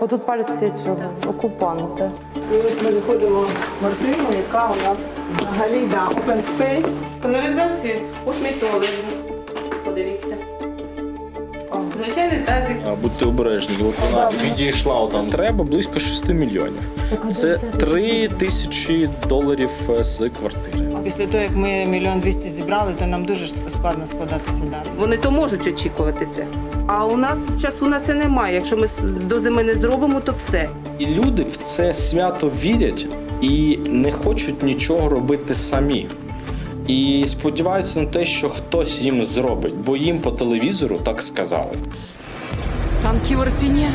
Отут пальці цього окупанта. І ось ми заходимо в квартиру, яка у нас взагалі да, open space. Каналізація ось мій туалет. Подивіться. Звичайний тазик. А, Будьте обережні, вона відійшла там. Треба близько 6 мільйонів. Це 3 тисячі доларів е, з квартири. Після того, як ми мільйон двісті зібрали, то нам дуже складно складатися далі. Вони то можуть очікувати це. А у нас часу на це немає. Якщо ми с- до зими не зробимо, то все. І люди в це свято вірять і не хочуть нічого робити самі. І сподіваються на те, що хтось їм зробить, бо їм по телевізору так сказали. Танки в Арпіні.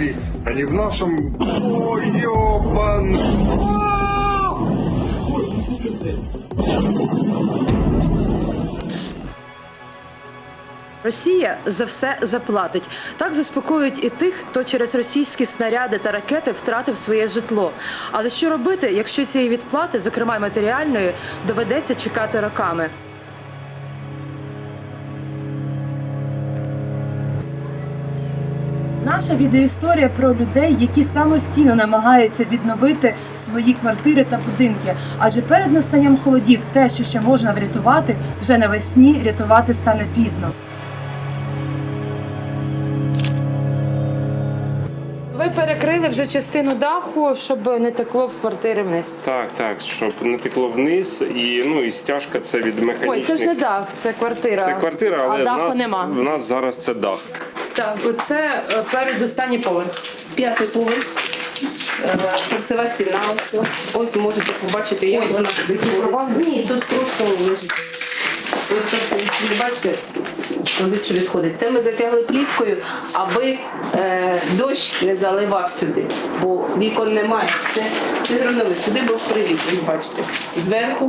шли. Они в нашем... Ой! Росія за все заплатить. Так заспокоюють і тих, хто через російські снаряди та ракети втратив своє житло. Але що робити, якщо цієї відплати, зокрема матеріальної, доведеться чекати роками? Наша відеоісторія про людей, які самостійно намагаються відновити свої квартири та будинки. Адже перед настанням холодів те, що ще можна врятувати, вже навесні рятувати стане пізно. Вже частину даху, щоб не текло в квартири вниз. Так, так, щоб не текло вниз, і ну і стяжка це від механічних. Ой, це ж не дах, це квартира. Це квартира, але а в даху нас, нема. в нас зараз це дах. Так, оце е, передостанній поверх. П'ятий поверх. Е, Торцева стіна. ось. Можете побачити, як вона Ні, тут просто лежить. Ось тут, ви бачите, туди що відходить. Це ми затягли плівкою, аби е, дощ не заливав сюди, бо вікон немає. Це, це гранули. Сюди був привіт, ви бачите. Зверху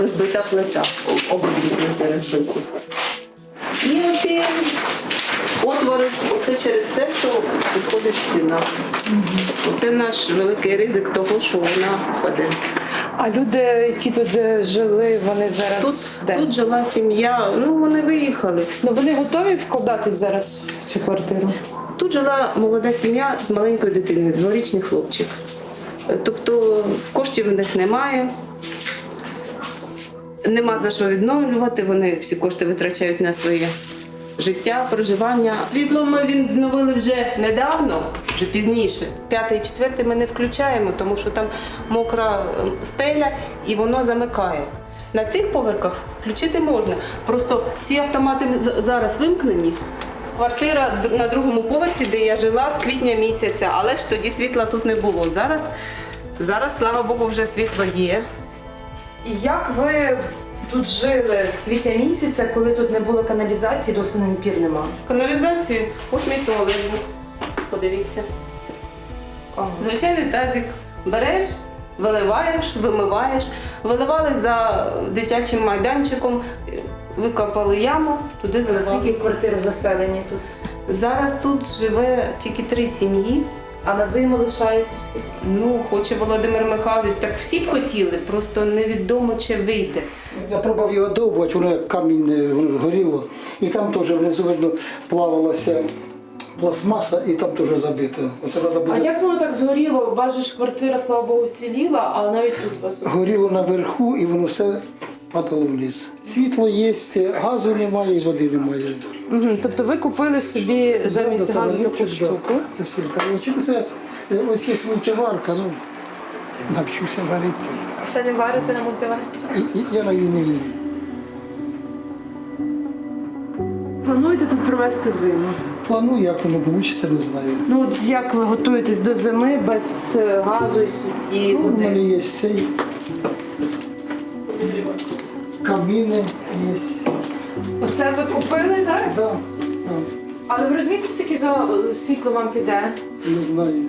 розбита плита. Обидві плити розбиті. І оці отвори, це через це, що відходить стіна. Це наш великий ризик того, що вона впаде. А люди, які тут е, жили, вони зараз Тут, де? тут жила сім'я, ну вони виїхали. Ну вони готові вкладатись зараз в цю квартиру. Тут жила молода сім'я з маленькою дитиною, дворічний хлопчик. Е, Тобто коштів у них немає. Нема за що відновлювати, вони всі кошти витрачають на своє життя, проживання. Світло ми відновили вже недавно, вже пізніше. П'ятий і четвертий ми не включаємо, тому що там мокра е, стеля і воно замикає. На цих поверхах включити можна. Просто всі автомати зараз вимкнені. Квартира на другому поверсі, де я жила з квітня місяця, але ж тоді світла тут не було. Зараз, зараз слава Богу, вже світло є. І як ви тут жили з квітня місяця, коли тут не було каналізації, до пір нема? Каналізацію ось мій. Подивіться. Ага. Звичайний тазик береш, виливаєш, вимиваєш. Виливали за дитячим майданчиком, викопали яму, туди заливали. Скільки квартир заселені тут? Зараз тут живе тільки три сім'ї. А на зиму лишається скільки? Ну, хоче Володимир Михайлович, так всі б хотіли, просто невідомо чи вийде. Я пробував його довбати, воно як камінь е, воно горіло. І там теж внизу видно плавалася пластмаса, і там теж забито. Оце треба А як воно так згоріло? У вас же ж квартира, слава Богу, вціліла, а навіть тут вас. Горіло наверху і воно все падало вниз. Світло є, газу немає і води немає. Угу. Тобто ви купили собі замість газу таку штуку. да. Ось є, коротше, Це е, ось є мультиварка, ну навчуся варити. Ще не варите на мультиварці? Я на її не вмію. Плануєте тут провести зиму? Планую, як воно вийде, не знаю. Ну от як ви готуєтесь до зими без е, газу і і Ну, у мене є цей каміни є. Оце ви купили зараз? Да, да, Але ви розумієте, скільки за е, світло вам піде? не знаю.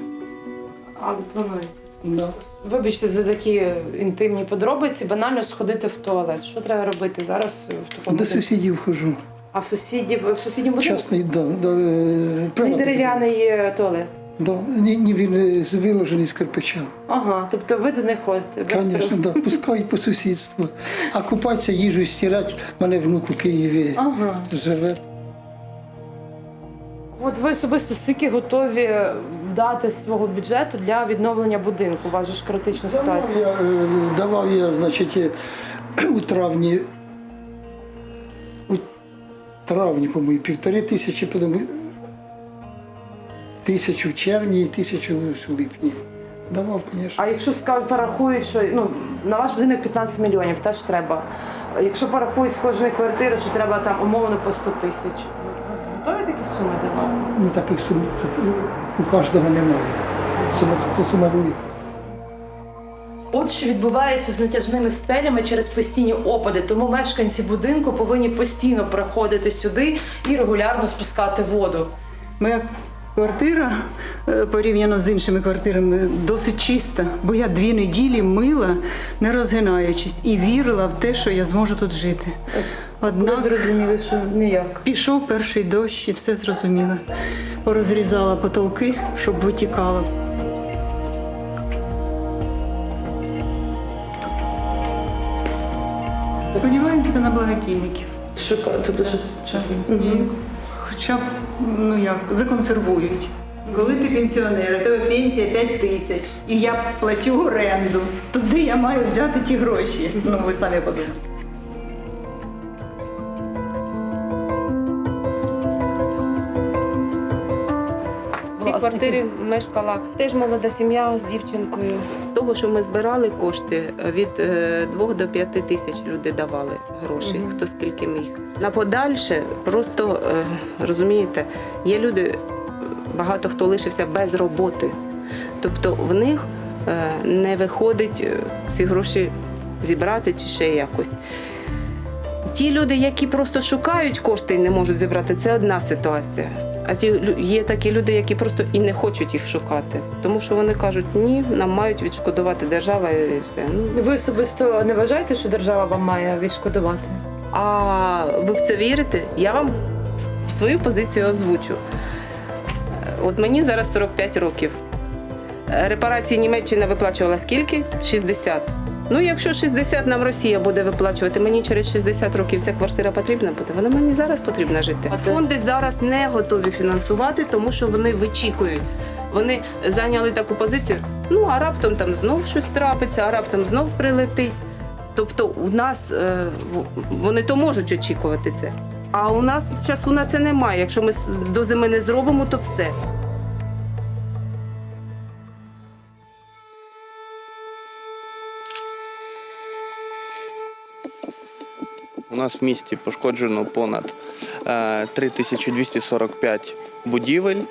А ви плануєте? Да. Вибачте за такі е, інтимні подробиці, банально сходити в туалет. Що треба робити зараз е, в такому До будинку? сусідів хожу. А в сусідів в сусідньому будинку? Частний, да, да, е, приватний. дерев'яний е, туалет. Да. Ні, ні, він е, виложений з кирпича. Ага, тобто ви до них ходите. Звісно, да, пускають по сусідству. А купатися, їжу стирати, мене внук у Києві Ага. живе. От ви особисто скільки готові дати з свого бюджету для відновлення будинку? У вас же ж критична ситуація. я, е, давав я, значить, е, у травні, у травні, по-моєму, півтори тисячі, потім тисячу в червні і тисячу в липні. Давав, звісно. А якщо ска- порахують, що ну на ваш будинок 15 мільйонів, теж треба. Якщо порахують з кожної квартири, що треба там умовно по 100 тисяч. Готові такі суми давати? Ну, таких сум у кожного немає. Сума, це сума велика. От що відбувається з натяжними стелями через постійні опади, тому мешканці будинку повинні постійно приходити сюди і регулярно спускати воду. Моя квартира е, порівняно з іншими квартирами досить чиста, бо я дві неділі мила, не розгинаючись, і вірила в те, що я зможу тут жити. Ви Однак зрозуміли, що ніяк. пішов перший дощ і все зрозуміла. Порозрізала потолки, щоб витікало. Сподіваємося на благодійників. Шикарно, дуже хоча б ну як законсервують. Коли ти пенсіонер, у тебе пенсія 5 тисяч, і я плачу оренду, туди я маю взяти ті гроші? Ну ви самі подумайте. Квартирі мешкала теж молода сім'я з дівчинкою. З того, що ми збирали кошти, від 2 до 5 тисяч люди давали грошей, хто скільки міг. На подальше просто е, розумієте, є люди, багато хто лишився без роботи. Тобто в них е, не виходить е, ці гроші зібрати чи ще якось. Ті люди, які просто шукають кошти і не можуть зібрати, це одна ситуація. А ті є такі люди, які просто і не хочуть їх шукати, тому що вони кажуть, ні, нам мають відшкодувати держава і все. Ну Ви особисто не вважаєте, що держава вам має відшкодувати? а ви в це вірите? Я вам свою позицію озвучу. От мені зараз 45 років. Репарації Німеччина виплачувала скільки? 60. Ну, якщо 60 нам Росія буде виплачувати, мені через 60 років ця квартира потрібна буде. Вона мені зараз потрібна жити. А? Фонди зараз не готові фінансувати, тому що вони вичікують. Вони зайняли таку позицію. Ну а раптом там знов щось трапиться, а раптом знов прилетить. Тобто у нас е, вони то можуть очікувати це. А у нас часу на це немає. Якщо ми до зими не зробимо, то все. У нас в місті пошкоджено понад е, 3245 будівель.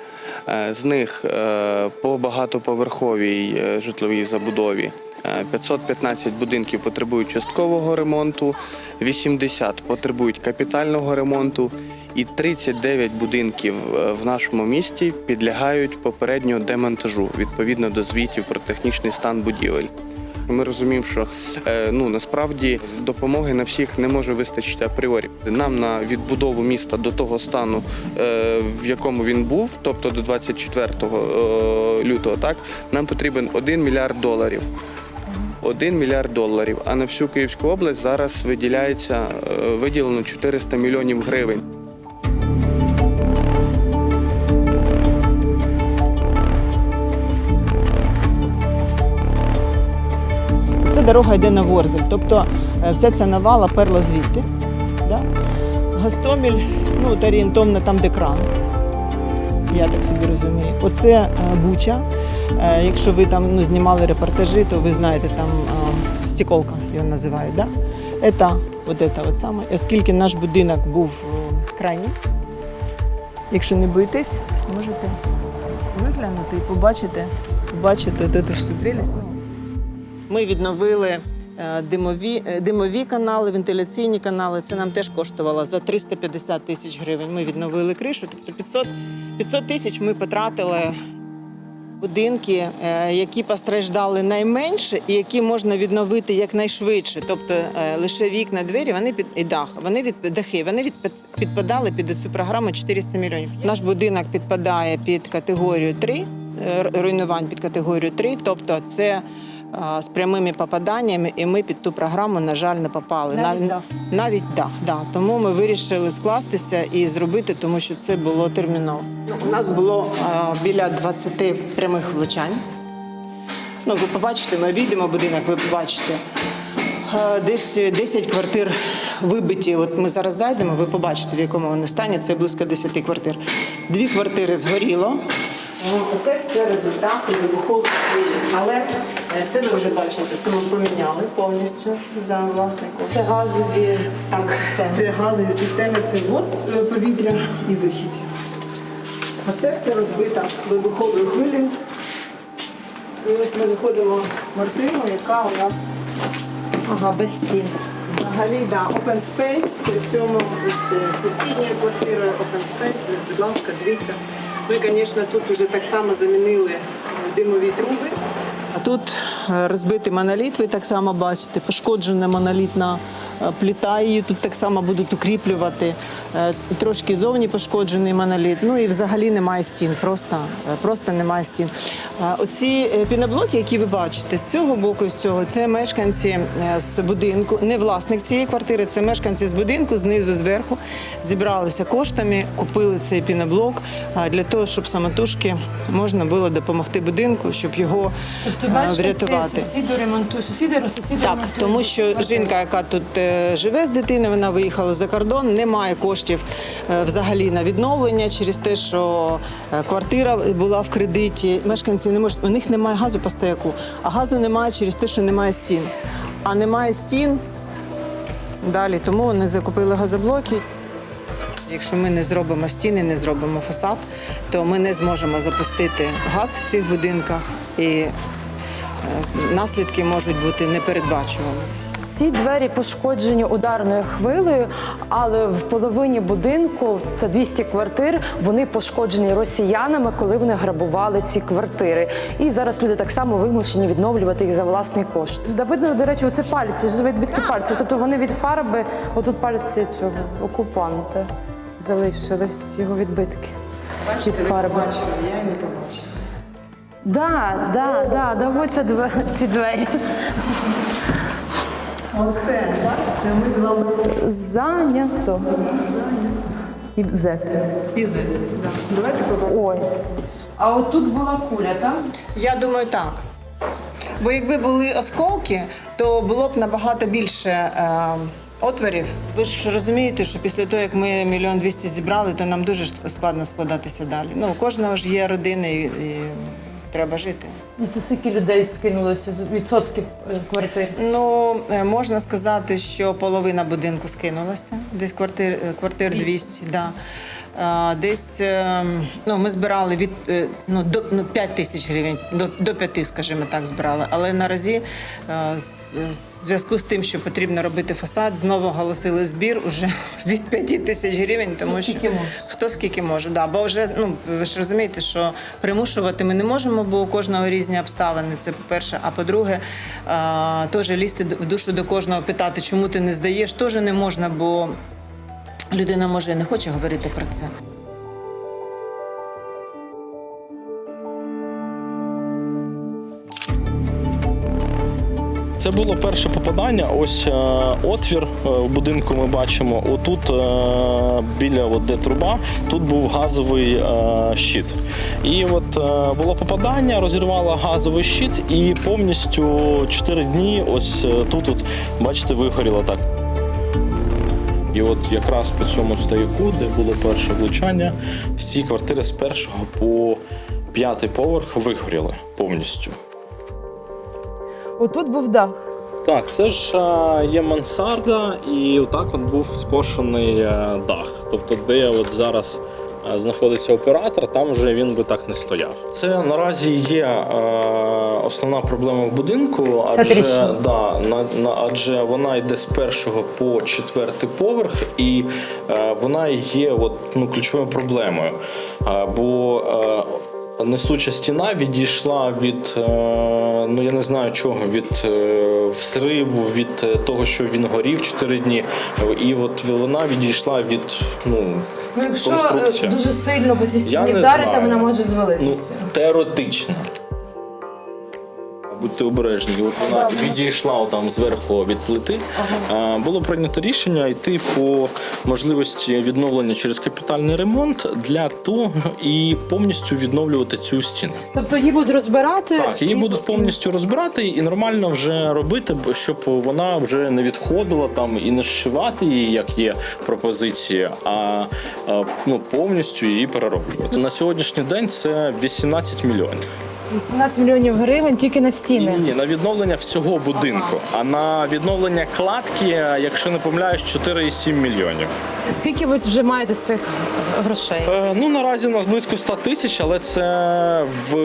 Е, З них е, по багатоповерховій е, житловій забудові е, 515 будинків потребують часткового ремонту, 80 потребують капітального ремонту, і 39 будинків е, в нашому місті підлягають попередньо демонтажу відповідно до звітів про технічний стан будівель. Ми розуміємо, що е, ну насправді допомоги на всіх не може вистачити апріорі. Нам на відбудову міста до того стану, е, в якому він був, тобто до 24 е, лютого, так нам потрібен 1 мільярд доларів. 1 мільярд доларів. А на всю Київську область зараз виділяється виділено 400 мільйонів гривень. Дорога йде на Ворзель, тобто е, вся ця навала перла звідти. Да? Гастоміль, ну, от орієнтовно там, де кран. Я так собі розумію. Оце е, Буча. Е, Якщо ви там ну, знімали репортажі, то ви знаєте, там стеколка його називають. Да? Це от это от саме. Оскільки наш будинок був крайній, якщо не боїтесь, можете виглянути і побачити, побачити от эту всю прелість. Ми відновили е, димові, е, димові канали, вентиляційні канали. Це нам теж коштувало за 350 тисяч гривень. Ми відновили кришу. Тобто 500, 500 тисяч ми потратили будинки, е, які постраждали найменше і які можна відновити якнайшвидше. Тобто лише вікна, двері, вони під і дах. Вони від дахи. Вони від, підпадали під цю програму 400 мільйонів. Наш будинок підпадає під категорію 3, е, руйнувань під категорію 3, тобто це з прямими попаданнями, і ми під ту програму, на жаль, не попали. Навіть Нав- дах. Навіть да, да. Тому ми вирішили скластися і зробити, тому що це було терміново. У нас було а, біля 20 прямих влучань. Ну, ви побачите, ми обійдемо будинок, ви побачите. Десь 10 квартир вибиті. От ми зараз зайдемо, ви побачите, в якому вони стані. Це близько 10 квартир. Дві квартири згоріло. Це результати вибухових хвилі. Але е, це ви вже бачите, це ми поміняли повністю за власником. Це газові Так, системи. це газові системи, це ввод е, повітря і вихід. А це все розбито вибуховою хвилею. І ось ми заходимо в квартиру, яка у нас Ага, без стін. взагалі да, open space. При цьому ось е, сусідня квартира open space. Будь ласка, дивіться. Ми, звісно, тут вже так само замінили е, димові труби. А тут е, розбитий моноліт, ви так само бачите, пошкоджена монолітна пліта, її тут так само будуть укріплювати. Е, Трошки зовні пошкоджений моноліт. Ну і взагалі немає стін, просто, е, просто немає стін. Оці е, піноблоки, які ви бачите, з цього боку, з цього, це мешканці е, з будинку, не власник цієї квартири, це мешканці з будинку, знизу, зверху, зібралися коштами, купили цей піноблок для того, щоб самотужки можна було допомогти будинку, щоб його Тобто, бачите, врятувати. це сусіди ремонтують, сусіди, сусіди Так, ремонтують тому що жінка, яка тут е, живе з дитиною, вона виїхала за кордон, немає коштів е, взагалі на відновлення через те, що квартира була в кредиті. Мешканці не можуть, у них немає газу по стояку, а газу немає через те, що немає стін. А немає стін далі, тому вони закупили газоблоки. Якщо ми не зробимо стіни, не зробимо фасад, то ми не зможемо запустити газ в цих будинках і е, наслідки можуть бути непередбачуваними. Ці двері пошкоджені ударною хвилею, але в половині будинку це 200 квартир. Вони пошкоджені росіянами, коли вони грабували ці квартири. І зараз люди так само вимушені відновлювати їх за власний кошт. Да видно, до речі, оце пальці, ж відбитки пальців. Тобто вони від фарби, отут пальці цього окупанта залишились його відбитки від фарби. я не побачила. Да, да, да, да, ось ці двері. Оце, бачите, ми з вами Зайнято. І Z. пізи. Давайте побачимо. Ой. А от тут була куля, так? Я думаю, так. Бо якби були осколки, то було б набагато більше е, отворів. Ви ж розумієте, що після того, як ми мільйон двісті зібрали, то нам дуже складно складатися далі. Ну, у кожного ж є родина і, і треба жити. Ну, Це скільки людей скинулося з відсотків е, квартир. Ну, е, можна сказати, що половина будинку скинулася, десь квартир, квартир квартир 200, да. Десь е, ну, ми збирали від е, ну, до ну, 5 тисяч гривень, до, до 5, скажімо так, збирали. Але наразі е, з- з зв'язку з тим, що потрібно робити фасад, знову оголосили збір уже від 5 тисяч гривень, тому Хто що скільки може. хто скільки може. Да. Бо вже ну, ви ж розумієте, що примушувати ми не можемо, бо у кожного різні обставини. Це по-перше. А по-друге, теж лізти в душу до кожного, питати, чому ти не здаєш, теж не можна, бо людина може не хоче говорити про це. Це було перше попадання. Ось е, отвір е, в будинку ми бачимо. Отут е, біля от, де труба, тут був газовий е, щит. І от е, було попадання, розірвало газовий щит, і повністю 4 дні ось е, тут, от, бачите, вигоріло так. І от якраз по цьому стояку, де було перше влучання, всі квартири з першого по п'ятий поверх вигоріли повністю. Отут був дах. Так, це ж е, є мансарда, і отак от був скошений е, дах. Тобто, де от зараз знаходиться оператор, там вже він би так не стояв. Це наразі є е, основна проблема в будинку, адже, да, на, на, адже вона йде з першого по четвертий поверх, і е, вона є от, ну, ключовою проблемою. Е, бо е, Несуча стіна відійшла від, е, ну я не знаю чого, від е, всриву, від е, того, що він горів 4 дні. І от вона відійшла від ну, Ну, якщо е, конструкція. дуже сильно по цій Я стіні не вдарити, знаю. вона може Ну, звалитися. теоретично. Будьте обережні, от вона відійшла там зверху від плити. Е, Було прийнято рішення йти по можливості відновлення через капітальний ремонт для того і повністю відновлювати цю стіну. Тобто її будуть розбирати. Так, її і- будуть повністю розбирати і нормально вже робити, щоб вона вже не відходила там і не зшивати її, як є пропозиція, а ну повністю її перероблювати. На сьогоднішній день це 18 мільйонів. 18 мільйонів гривень тільки на стіни. Ні, ні, на відновлення всього будинку. А на відновлення кладки, якщо не помиляюсь, 4,7 мільйонів. Скільки ви вже маєте з цих грошей? Е, ну наразі у нас близько 100 тисяч, але це в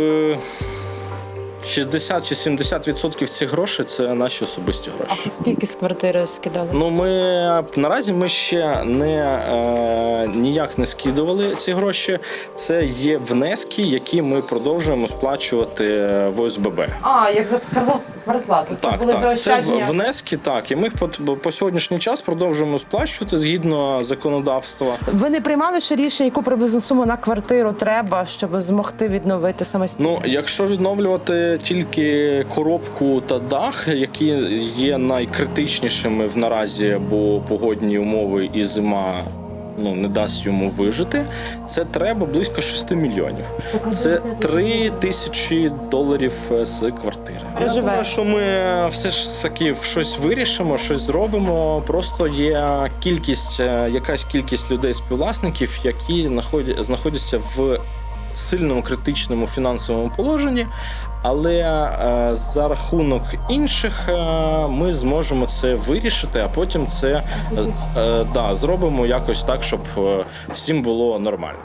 60 чи 70 відсотків цих грошей це наші особисті гроші. А скільки з квартири скидали? Ну ми наразі ми ще не е, ніяк не скидували ці гроші. Це є внески, які ми продовжуємо сплачувати в ОСББ. А, як за квартплату. Це Так, були так. Заощадження. в- внески, так. І ми по, по сьогоднішній час продовжуємо сплачувати згідно законодавства. Ви не приймали ще рішення, яку приблизну суму на квартиру треба, щоб змогти відновити самостійно? Ну, якщо відновлювати тільки коробку та дах, які є найкритичнішими в наразі, бо погодні умови і зима. Ну, не дасть йому вижити. Це треба близько 6 мільйонів. Це 3 тисячі доларів з квартири. Я думаю, що ми все ж таки щось вирішимо, щось зробимо. Просто є кількість, е, якась кількість людей співвласників, які знаходяться в сильному критичному фінансовому положенні, але е, за рахунок інших е, ми зможемо це вирішити, а потім це е, е, да, зробимо якось так, щоб е, всім було нормально.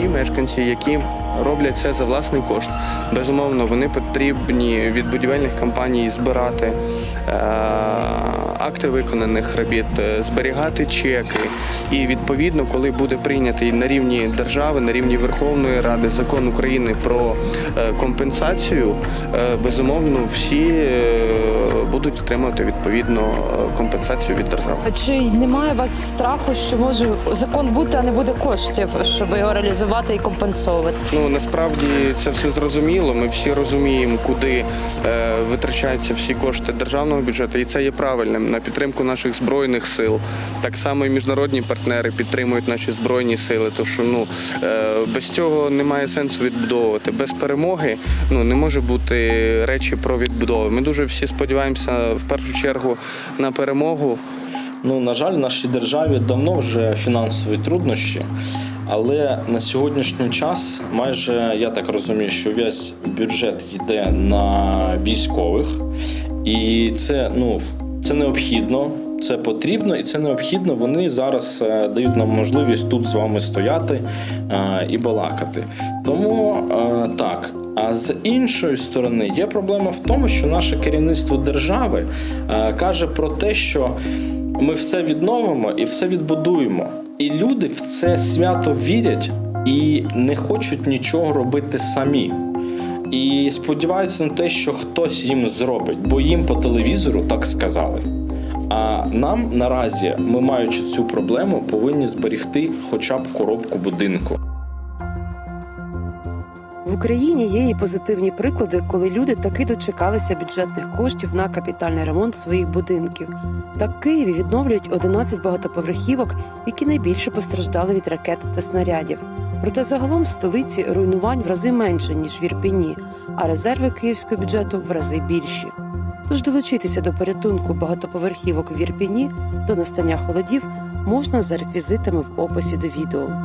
Ті мешканці, які роблять це за власний кошт, безумовно, вони потрібні від будівельних компаній збирати е, акти виконаних робіт, е, зберігати чеки. І відповідно, коли буде прийнятий на рівні держави, на рівні Верховної Ради закон України про е, компенсацію, е, безумовно, всі будуть отримувати відповідно компенсацію від держави. Чи немає у вас страху, що може закон бути, а не буде коштів, щоб його реалізувати і компенсовувати? Ну насправді це все зрозуміло. Ми всі розуміємо, куди витрачаються всі кошти державного бюджету, і це є правильним на підтримку наших збройних сил. Так само і міжнародні партнери підтримують наші збройні сили. Тож ну е, без цього немає сенсу відбудовувати. Без перемоги ну не може бути речі про відбудову. Ми дуже всі сподіваємося в першу чергу на перемогу. Ну, на жаль, нашій державі давно вже фінансові труднощі, але на сьогоднішній час, майже я так розумію, що весь бюджет йде на військових, і це ну це необхідно. Це потрібно і це необхідно. Вони зараз е, дають нам можливість тут з вами стояти е, і балакати. Тому е, так. А з іншої сторони є проблема в тому, що наше керівництво держави каже про те, що ми все відновимо і все відбудуємо. І люди в це свято вірять і не хочуть нічого робити самі. І сподіваються на те, що хтось їм зробить, бо їм по телевізору так сказали. А нам наразі, ми маючи цю проблему, повинні зберігти хоча б коробку будинку. Україні є і позитивні приклади, коли люди таки дочекалися бюджетних коштів на капітальний ремонт своїх будинків. Так Києві відновлюють 11 багатоповерхівок, які найбільше постраждали від ракет та снарядів. Проте загалом в столиці руйнувань в рази менше ніж в Ірпіні, а резерви київського бюджету в рази більші. Тож долучитися до порятунку багатоповерхівок в Ірпіні до настання холодів можна за реквізитами в описі до відео.